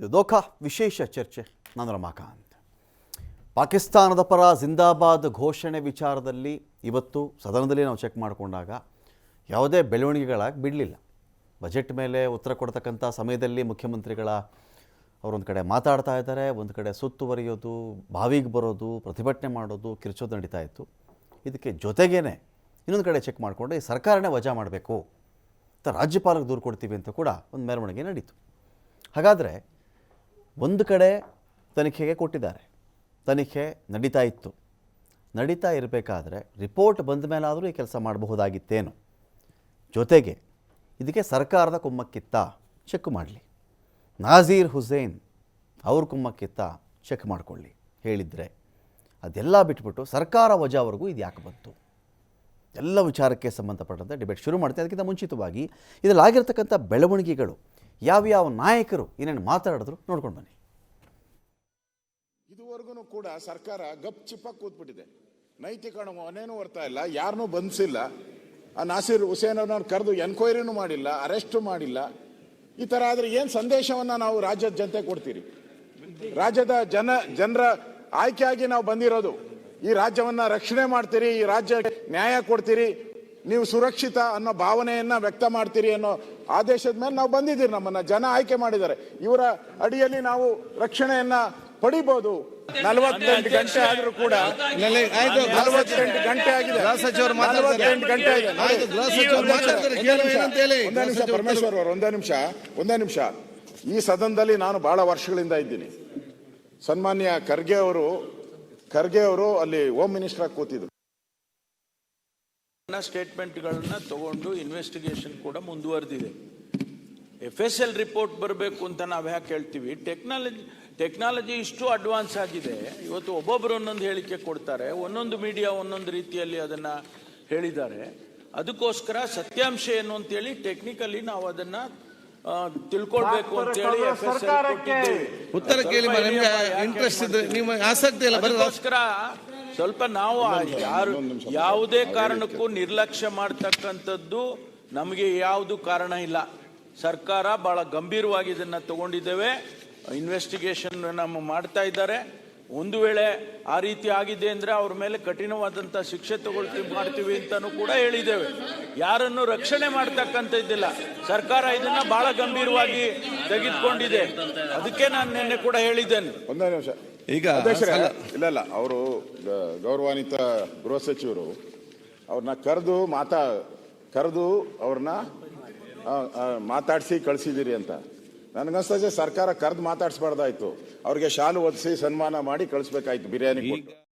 ಇದು ದೋಖಾ ವಿಶೇಷ ಚರ್ಚೆ. ನಾನು ರಮಾಕಾಂತ್ ಪಾಕಿಸ್ತಾನದ ಪರ ಜಿಂದಾಬಾದ್ ಘೋಷಣೆ ವಿಚಾರದಲ್ಲಿ ಇವತ್ತು ಸದನದಲ್ಲಿ ನಾವು ಚೆಕ್ ಮಾಡಿಕೊಂಡಾಗ ಯಾವುದೇ ಬೆಳವಣಿಗೆಗಳಾಗಿ ಬಿಡಲಿಲ್ಲ. ಬಜೆಟ್ ಮೇಲೆ ಉತ್ತರ ಕೊಡ್ತಕ್ಕಂಥ ಸಮಯದಲ್ಲಿ ಮುಖ್ಯಮಂತ್ರಿಗಳ ಅವರೊಂದು ಕಡೆ ಮಾತಾಡ್ತಾ ಇದ್ದಾರೆ, ಒಂದು ಕಡೆ ಸುತ್ತುವರಿಯೋದು ಬಾವಿಗೆ ಬರೋದು, ಪ್ರತಿಭಟನೆ ಮಾಡೋದು, ಕಿರ್ಚೋದು ನಡೀತಾ ಇತ್ತು. ಇದಕ್ಕೆ ಜೊತೆಗೇನೆ ಇನ್ನೊಂದು ಕಡೆ ಚೆಕ್ ಮಾಡಿಕೊಂಡು ಈ ಸರ್ಕಾರನೇ ವಜಾ ಮಾಡಬೇಕು ಅಂತ ರಾಜ್ಯಪಾಲಕ್ಕೆ ದೂರು ಕೊಡ್ತೀವಿ ಅಂತ ಕೂಡ ಒಂದು ಮೆರವಣಿಗೆ ನಡೀತು. ಹಾಗಾದರೆ ಒಂದು ಕಡೆ ತನಿಖೆಗೆ ಕೊಟ್ಟಿದ್ದಾರೆ. ತನಿಖೆ ನಡೀತಾ ಇತ್ತು. ನಡೀತಾ ಇರಬೇಕಾದ್ರೆ ರಿಪೋರ್ಟ್ ಬಂದ ಮೇಲಾದರೂ ಈ ಕೆಲಸ ಮಾಡಬಹುದಾಗಿತ್ತೇನು? ಜೊತೆಗೆ ಇದಕ್ಕೆ ಸರ್ಕಾರದ ಕುಮ್ಮಕ್ಕಿತ್ತ ಚೆಕ್ ಮಾಡಲಿ. ನಾಜೀರ್ ಹುಸೇನ್ ಅವ್ರ ಕುಮ್ಮಕ್ಕಿತ್ತ ಚೆಕ್ ಮಾಡಿಕೊಳ್ಳಿ ಹೇಳಿದರೆ ಅದೆಲ್ಲ ಬಿಟ್ಬಿಟ್ಟು ಸರ್ಕಾರ ವಜಾವರೆಗೂ ಇದು ಯಾಕೆ ಬಂತು? ಎಲ್ಲ ವಿಚಾರಕ್ಕೆ ಸಂಬಂಧಪಟ್ಟಂತೆ ಡಿಬೇಟ್ ಶುರು ಮಾಡ್ತೀನಿ ಅದಕ್ಕಿಂತ ಮುಂಚಿತವಾಗಿ ಇದರಲ್ಲಿ ಆಗಿರ್ತಕ್ಕಂಥ ಬೆಳವಣಿಗೆಗಳು ಯಾವ್ಯಾವ ನಾಯಕರು ಏನೇನು ಮಾತಾಡಿದ್ರು ನೋಡ್ಕೊಂಡು ಬನ್ನಿ. ಇದುವರೆಗೂ ಕೂಡ ಸರ್ಕಾರ ಗಪ್ ಚಿಪ್ಪಾಗಿ ಕೂತ್ಬಿಟ್ಟಿದೆ. ನೈತಿಕ ಹೊಣೆನೂ ಬರ್ತಾ ಇಲ್ಲ ಯಾರನ್ನೂ ಬಂಧಿಸಿಲ್ಲ. ಆ ನಾಸಿರ್ ಹುಸೇನ್ ಅವ್ರನ್ನ ಕರೆದು ಎನ್ಕ್ವೈರಿನೂ ಮಾಡಿಲ್ಲ, ಅರೆಸ್ಟ್ ಮಾಡಿಲ್ಲ. ಈ ತರ ಆದ್ರೆ ಏನು ಸಂದೇಶವನ್ನ ನಾವು ರಾಜ್ಯದ ಜನತೆ ಕೊಡ್ತೀರಿ? ರಾಜ್ಯದ ಜನ, ಜನರ ಆಯ್ಕೆಯಾಗಿ ನಾವು ಬಂದಿರೋದು, ಈ ರಾಜ್ಯವನ್ನ ರಕ್ಷಣೆ ಮಾಡ್ತೀರಿ, ಈ ರಾಜ್ಯ ನ್ಯಾಯ ಕೊಡ್ತೀರಿ ನೀವು ಸುರಕ್ಷಿತ ಅನ್ನೋ ಭಾವನೆಯನ್ನ ವ್ಯಕ್ತ ಮಾಡ್ತೀರಿ ಅನ್ನೋ ಆದೇಶದ ಮೇಲೆ ನಾವು ಬಂದಿದ್ದೀರಿ ನಮ್ಮನ್ನ. ಜನ ಆಯ್ಕೆ ಮಾಡಿದ್ದಾರೆ. ಇವರ ಅಡಿಯಲ್ಲಿ ನಾವು ರಕ್ಷಣೆಯನ್ನ ಪಡಿಬಹುದು ನಲವತ್ತೆಂಟು ಗಂಟೆ ಆದರೂ ಕೂಡ ನಲವತ್ತೆಂಟು ಗಂಟೆ ಆಗಿದೆ. ನಲವತ್ತೆಂಟು ಗಂಟೆ ಆಗಿದೆ. ಒಂದೇ ನಿಮಿಷ, ಪರಮೇಶ್ವರ್ ಅವರು ಒಂದೇ ನಿಮಿಷ ಒಂದೇ ನಿಮಿಷ. ಈ ಸದನದಲ್ಲಿ ನಾನು ಬಹಳ ವರ್ಷಗಳಿಂದ ಇದ್ದೀನಿ. ಸನ್ಮಾನ್ಯ ಖರ್ಗೆ ಅವರು ಖರ್ಗೆ ಅವರು ಅಲ್ಲಿ ಹೋಮ್ ಮಿನಿಸ್ಟರ್ ಆಗಿ ಕೂತಿದ್ರು. ಸ್ಟೇಟ್ಮೆಂಟ್ಗಳನ್ನ ತಗೊಂಡು ಇನ್ವೆಸ್ಟಿಗೇಷನ್ ಕೂಡ ಮುಂದುವರೆದಿದೆ. ಎಫ್ ಎಸ್ ಎಲ್ ರಿಪೋರ್ಟ್ ಬರಬೇಕು ಅಂತ ನಾವು ಯಾಕೆ ಹೇಳ್ತೀವಿ? ಟೆಕ್ನಾಲಜಿ ಟೆಕ್ನಾಲಜಿ ಇಷ್ಟು ಅಡ್ವಾನ್ಸ್ ಆಗಿದೆ. ಇವತ್ತು ಒಬ್ಬೊಬ್ಬರು ಒಂದೊಂದು ಹೇಳಿಕೆ ಕೊಡ್ತಾರೆ. ಒಂದೊಂದು ಮೀಡಿಯಾ ಒಂದೊಂದು ರೀತಿಯಲ್ಲಿ ಅದನ್ನು ಹೇಳಿದ್ದಾರೆ. ಅದಕ್ಕೋಸ್ಕರ ಸತ್ಯಾಂಶ ಏನು ಅಂತೇಳಿ ಟೆಕ್ನಿಕಲಿ ನಾವು ಅದನ್ನ ತಿಳ್ಕೊಳ್ಬೇಕು ಅಂತೇಳಿ ಎಫ್ ಎಸ್ ಎಲ್ ಉತ್ತರ ಕೇಳಿ ಇಂಟ್ರೆಸ್ಟ್ ಇದ್ರೆ ನಿಮಗೆ ನಿಮ್ಮ ಆಸಕ್ತಿ ಇಲ್ಲ ಬರೀ ಅದಕ್ಕೋಸ್ಕರ ಸ್ವಲ್ಪ ನಾವು ಯಾರು ಯಾವುದೇ ಕಾರಣಕ್ಕೂ ನಿರ್ಲಕ್ಷ್ಯ ಮಾಡ್ತಕ್ಕಂಥದ್ದು ನಮಗೆ ಯಾವುದು ಕಾರಣ ಇಲ್ಲ. ಸರ್ಕಾರ ಬಹಳ ಗಂಭೀರವಾಗಿ ಇದನ್ನು ತಗೊಂಡಿದ್ದೇವೆ. ಇನ್ವೆಸ್ಟಿಗೇಷನ್ ನಮ್ಮ ಮಾಡ್ತಾ ಇದ್ದಾರೆ. ಒಂದು ವೇಳೆ ಆ ರೀತಿ ಆಗಿದೆ ಅಂದ್ರೆ ಅವ್ರ ಮೇಲೆ ಕಠಿಣವಾದಂತ ಶಿಕ್ಷೆ ತಗೊಳ್ತೀವಿ ಮಾಡ್ತೀವಿ ಅಂತಾನು ಕೂಡ ಹೇಳಿದ್ದೇವೆ. ಯಾರನ್ನು ರಕ್ಷಣೆ ಮಾಡ್ತಕ್ಕಂಥದ್ದಿಲ್ಲ. ಸರ್ಕಾರ ಇದನ್ನ ಬಹಳ ಗಂಭೀರವಾಗಿ ತೆಗೆದುಕೊಂಡಿದೆ. ಅದಕ್ಕೆ ನಾನು ನಿನ್ನೆ ಕೂಡ ಹೇಳಿದ್ದೇನೆ. ಒಂದೇ ನಿಮಿಷ. ಈಗ ಅಧ್ಯಕ್ಷರೇ. ಇಲ್ಲ ಇಲ್ಲ. ಅವರು ಗೌರವಾನ್ವಿತ ಗೃಹ ಸಚಿವರು ಅವ್ರನ್ನ ಕರೆದು ಮಾತಾ ಕರೆದು ಅವ್ರನ್ನ ಮಾತಾಡಿಸಿ ಕಳಿಸಿದ್ದೀರಿ ಅಂತ. ನನಗನ್ಸ್ತದೆ ಸರ್ಕಾರ ಕರೆದು ಮಾತಾಡಿಸ್ಬಾರ್ದಾಯ್ತು. ಅವ್ರಿಗೆ ಶಾಲು ಒದಿಸಿ ಸನ್ಮಾನ ಮಾಡಿ ಕಳಿಸ್ಬೇಕಾಯ್ತು. ಬಿರಿಯಾನಿ ಕೊಟ್ಟು.